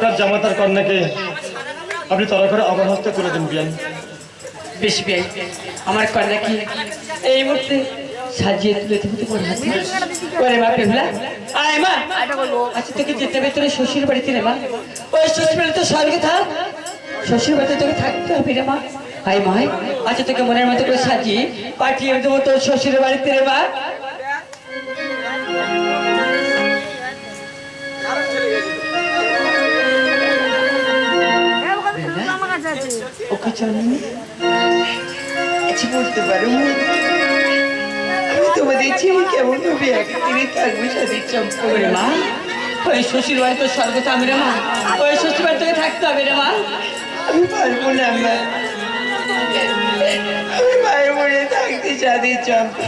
আপনার জামাতার কন্যাকে আপনি তরা করে আমার হস্তে তুলে দিন, বিয়ান। বেশ বিয়াই আমার কন্যাকে এই মুহূর্তে সাজিয়ে তুলে দেবো তোমার হাতে। আয় মা। আচ্ছা তোকে যেতে হবে, তোর শ্বশুর বাড়িতে রে মা। ওই শ্বশুর বাড়িতে তো স্বর্গে থাক। শ্বশুর বাড়িতে তোকে থাকতে হবে রে মা। আয় মা। আচ্ছা তোকে মনের মতো করে সাজিয়ে পাঠিয়ে দেবো তোর শ্বশুর বাড়িতে রে মা। ওকে চলো আচ্ছা বলতে পারো আমি তোমাদের ছেলে কেমন ভাবে একদিনে থাকব সাদের চম্পা মা। ওই শ্বশুর বাড়ি তো স্বর্গ থামবে রে মা। ওই শ্বশুর বাড়ি তোকে থাকতে হবে রে মা। আমি পারব না মা। আমি পারব না থাকতে সাদের চম্পা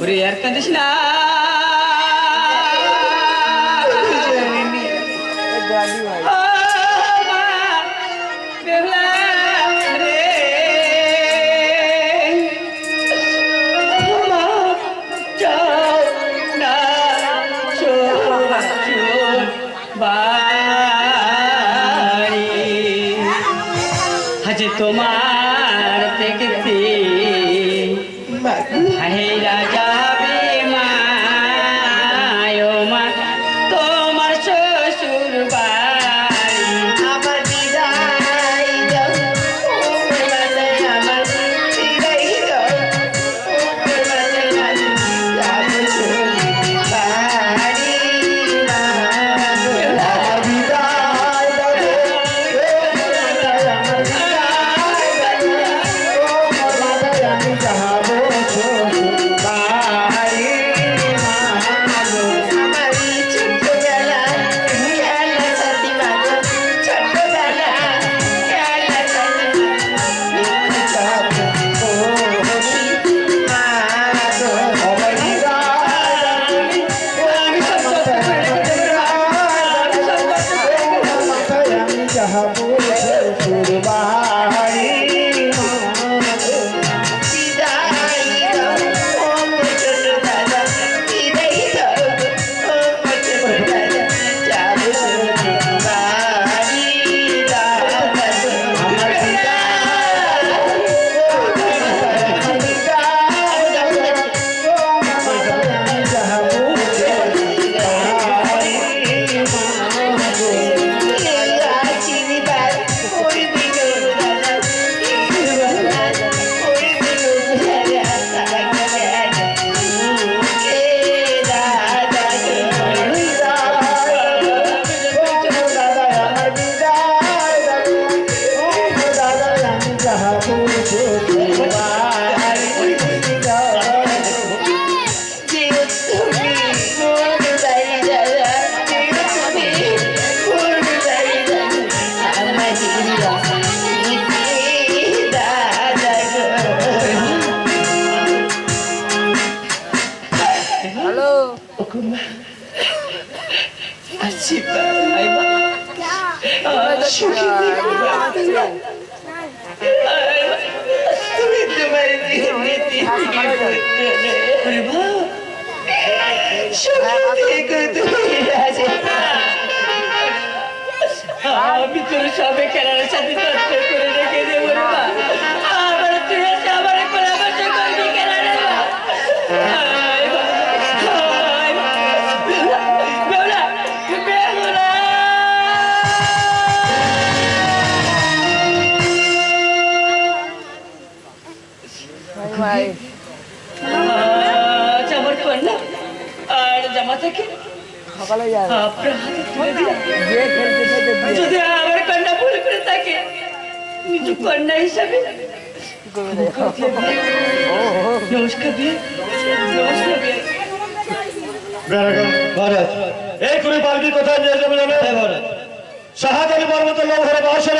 ওরে আর কাঁদিস আজ Vamos, Carrabo. তুমি তোমার নীতি ওরে মা, আমি তোর সবে খেলার সাথে করে রেখে দেবো ভাই। আমার কন্যা আর জামা থেকে সকালে যাবে আপনার হাতে তুলে দিলাম। যে খেলতে খেলতে যদি আমার কন্যা ভুল করে থাকে নিজু কন্যা হিসাবে করবে দেখো নমস্কার নমস্কার মহারাজ। এই করে পালকি কোথায় নিয়ে যাবে জানো? হ্যাঁ মহারাজ। শাহাদালি পর্বত লোক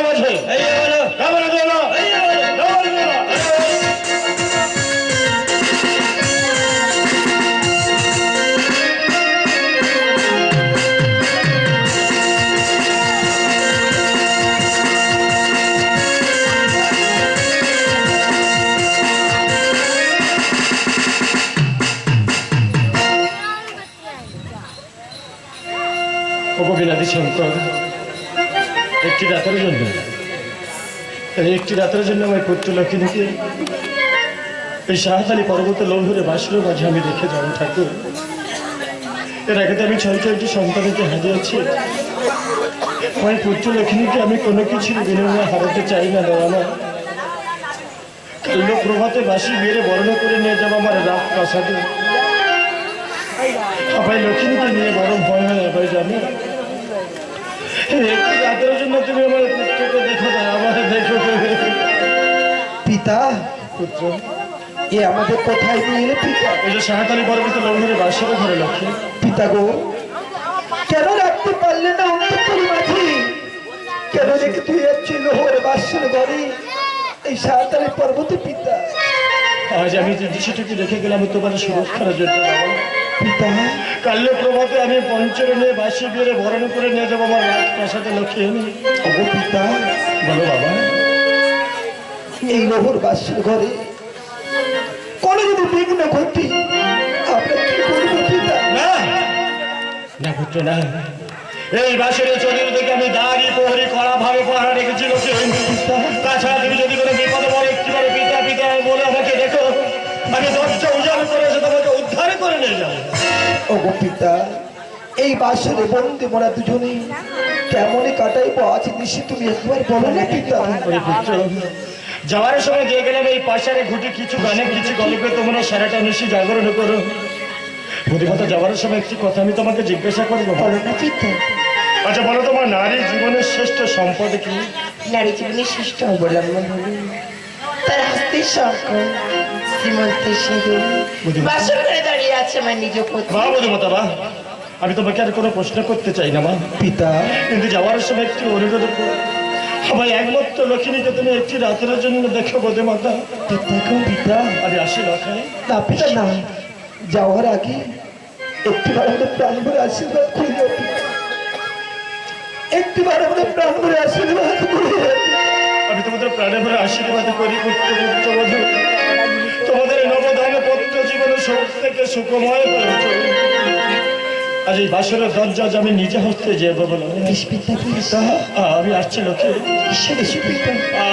মাঝে। এই বলো। কেমন বলো। শঙ্কর একটি রাতের জন্য। একটি রাতের জন্য আমার পুত্র লক্ষ্মীকে এই সাহাতালি পর্বতে লৌহরে বাসর মাঝে আমি রেখে যাব ঠাকুর। এর আগে তো আমি ছয় ছয়টি সন্তানকে হারিয়েছি। আমার পুত্র লক্ষ্মীকে আমি কোনো কিছুর বিনিময়ে হারাতে চাই না না কাল্য প্রভাতে বাসি মেরে বর্ণ করে নিয়ে যাব আমার রাত প্রাসাদে। সবাই লক্ষ্মীকে নিয়ে বড় ভয় হয় এবার জানো। রাতের জন্য তুমি আমার পুত্রকে দেখো না আমার দেখো পিতা পুত্র এ আমাদের কোথায় নিয়ে এলে পিতা? এই যে সাহাতালি পর্বতে লগ্নের বাসের ঘরে লক্ষ্মী। পিতা গো কেন রাখতে পারলে না অন্তপুরি মাঝি? কেন রেখে তুই যাচ্ছি লোহর বাসর ঘরে? এই সাঁতারে পর্বতে পিতা। আজ আমি যে দৃশ্যটিকে রেখে গেলাম তোমার সুরক্ষার জন্য। বাবা কাল্য প্রভাতে আমি পঞ্চরণে বাসি বেড়ে বরণ করে নিয়ে যাব আমার রাত প্রাসাদে লক্ষ্মী ওগো পিতা বলো বাবা। এই লোহর বাসর ঘরে কোনো যদি বিঘ্ন ঘটি আমরা কি করব পিতা? না। না পুত্র না। এই বাসের চতুর্দিকে আমি দাঁড়ি প্রহরী কড়া ভাবে পাহারা করে নিয়ে যাব। ওগো পিতা এই বাসরে বন্দি মোরা দুজনে কেমনে কাটাইবো আজ নিশি তুমি একবার বলো না পিতা যাওয়ার সময় দিয়ে গেলাম এই পাশারে ঘুটে কিছু গানে কিছু গল্পে তোমরা সারাটা নিশি জাগরণ করো। বুদ্ধিমতা যাওয়ার সময় একটি কথা আমি তোমাকে জিজ্ঞাসা করব বলো না পিতা আচ্ছা বলো তোমার নারী জীবনের শ্রেষ্ঠ সম্পদ কি? নারী জীবনের শ্রেষ্ঠ অবলম্বন হল তার হাস্তির শঙ্কর শ্রীমন্তের সিঁদুর বাসর করে আছে আমার নিজ মা আমি তোমাকে আর কোনো প্রশ্ন করতে চাই না মা। পিতা। কিন্তু যাওয়ার সময় একটি অনুরোধ করো। আমার একমাত্র লক্ষ্মীকে তুমি একটি রাতের জন্য দেখো বুদ্ধিমতা পিতা গো পিতা। আমি আসি লখায় না পিতা না। যাওয়ার আগে একটিবার আমাদের প্রাণ ভরে আশীর্বাদ করে যাও পিতা। একটিবার আমাদের প্রাণ ভরে আশীর্বাদ করে আমি তোমাদের প্রাণে ভরে আশীর্বাদ করি পুত্র পুত্র বধূ। তোমাদের নবধান সুখ থেকে সুখময়। আজ এই বাসরের দরজা আমি নিজে হস্তে যে আমি আসছি লোকে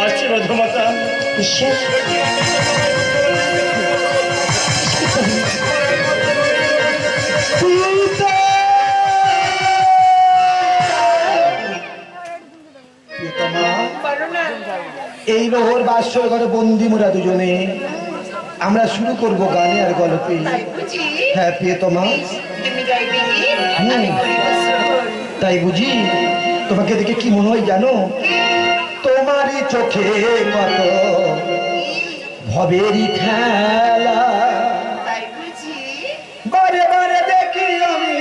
আসছি এই লোহর বাসর ঘরে বন্দি মোরা দুজনে। আমরা শুরু করব গানে আর গল্পে হ্যাঁ প্রিয়তমা। তাই বুঝি? তোমাকে দেখে কি মনে হয় জানো? তোমারই চোখে কত ভবেরই খেলা। বারে বারে দেখি আমি।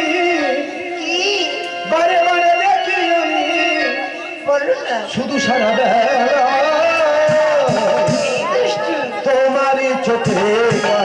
বারে বারে দেখি আমি। শুধু সারা বেলা তোমারই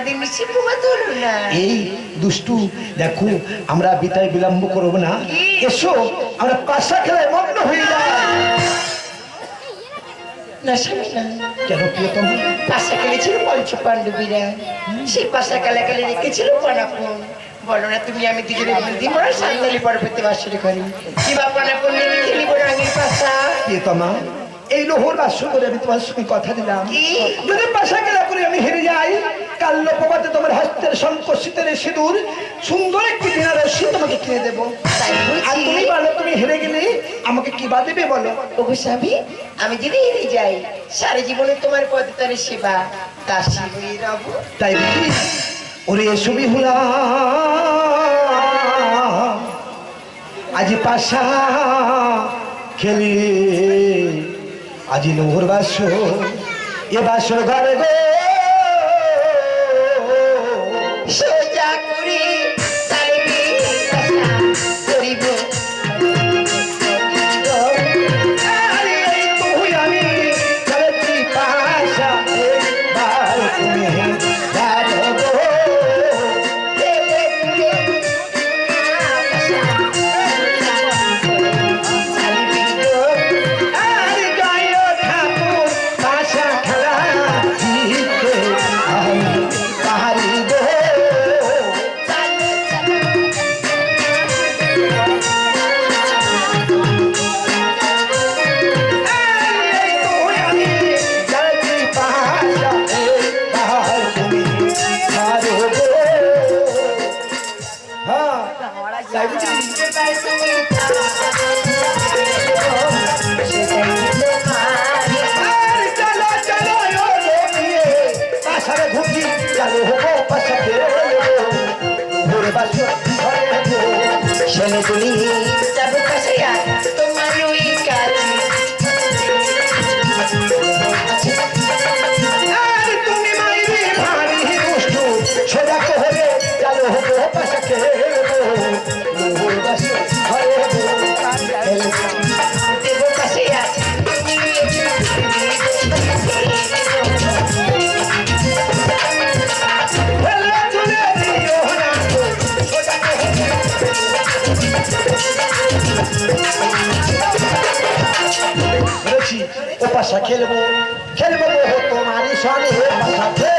আমাদের মিষ্টি পুমা ধরো না। এই দুষ্টু দেখো আমরা বিদায় বিলম্ব করব না। এসো আমরা পাশা খেলায় মগ্ন হয়ে যাই। না স্বামী না। কেন প্রিয়তম? পাশা খেলেছিল পঞ্চ পাণ্ডবীরা। সেই পাশা খেলা খেলে রেখেছিল পনাপন বলো না তুমি আমি দুজনে বন্দি মরা সান্তালি পর্বতে বাসরে করি কি বা পনাপন খেলিব রঙের পাশা? প্রিয়তমা এই লোহর বাস্য করে আমি তোমার সঙ্গে কথা দিলাম। যদি পাশা খেলা করে আমি হেরে যাই কাল লোকপাতে তোমার হস্তের সংকোষিতের সিঁদুর সুন্দর একটি বেনারসি তোমাকে কিনে দেবো। তাই আর তুমি বলো তুমি হেরে গেলে আমাকে কি বা দেবে বলো? ওগো স্বামী আমি যদি হেরে যাই সারা জীবনে তোমার পদতলে সেবা দাসী হয়ে রব। তাই বুঝি ওরে ছবি হুলা আজি পাশা খেলি। আজি লোহর বাসর এ বাসর ঘরে গো। হ্যাঁ তাই বুঝি আর ও পাশা খেলব খেলব তোমারই সনে পাশা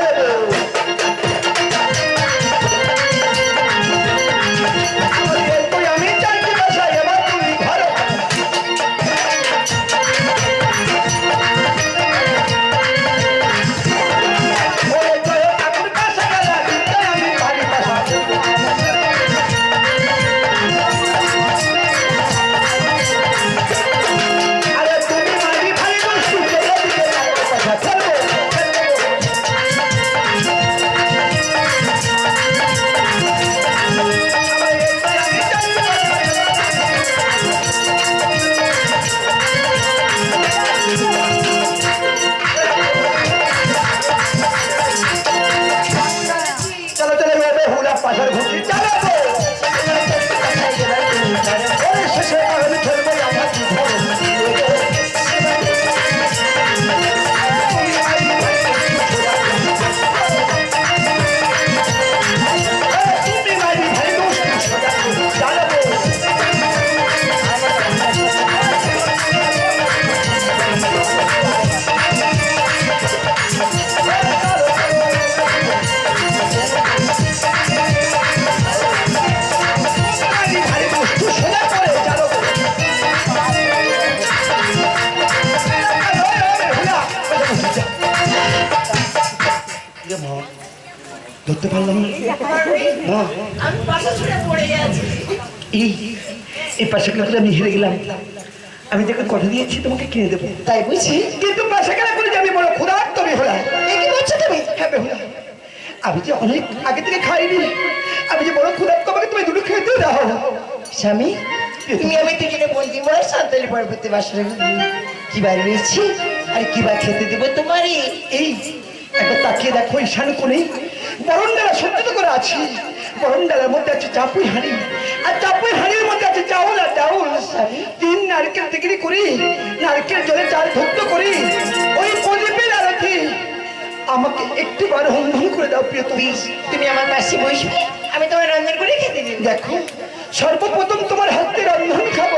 ধরতে পারলাম না। এই করে আমি হেরে গেলাম। আমি দেখে কথা দিয়েছি তোমাকে কিনে দেবো। তাই বুঝি কিন্তু করে যে আমি বেহুলা এ কি বলছো তুমি? হ্যাঁ বেহুলা আমি যে অনেক আগে থেকে খাইনি আমি যে বড় ক্ষুধার্ত তোমাকে তুমি দুটো খেতে দাও। স্বামী তুমি? আমি দুজনে বন্দি মরা সান্তালি পর্বতে বাসরে কিবার রয়েছি আর কিবার খেতে দেবো তোমারই এই একবার তাকিয়ে দেখো ঈশান কোণে বরণডালা সজ্জিত করে আছি। বরণডালার মধ্যে আছে চাপুই হাঁড়ি। আর চাপুই হাঁড়ির মধ্যে আছে চাউল আর চাউল। তিন নারকেল দিগড়ি করি নারকেল জলে চাল ধুপ্ত করি। ওই প্রদীপের আরতি। আমাকে একটি বার হন্ধন করে দাও প্রিয় তুমি। তুমি আমার পাশে বসবে। আমি তোমার রন্ধন করে খেতে দেখো সর্বপ্রথম তোমার হাতে রন্ধন খাব।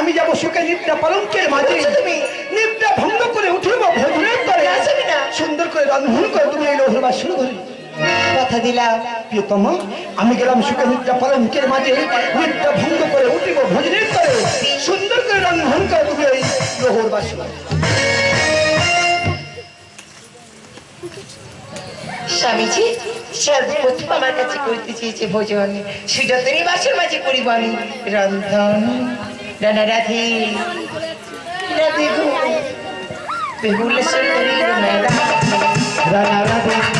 আমি যাব সুখে নিদ্রা পালঙ্কের মাঝে। তুমি? নিদ্রা ভঙ্গ করে উঠবো ভোজনের পরে আসবি না? সুন্দর করে রন্ধন করে তুমি এই লোহর বাস শুরু করে কথা দিলাম প্রিয়তম আমি গেলাম সুখে নিদ্রা পালঙ্কের মাঝে। নিদ্রা ভঙ্গ করে উঠিব ভোজনের পরে সুন্দর করে রন্ধন করে তুমি এই লোহর বাস শুরু করো। স্বামীজি সর্বপ্রথম আমার কাছে করতে চেয়েছে ভোজন। সুযতনী বাসের মাঝে করিব আমি রন্ধন। রানা রাধে রাধে গো বেহুল সুন্দরী রানা রাধে রাধা রাধা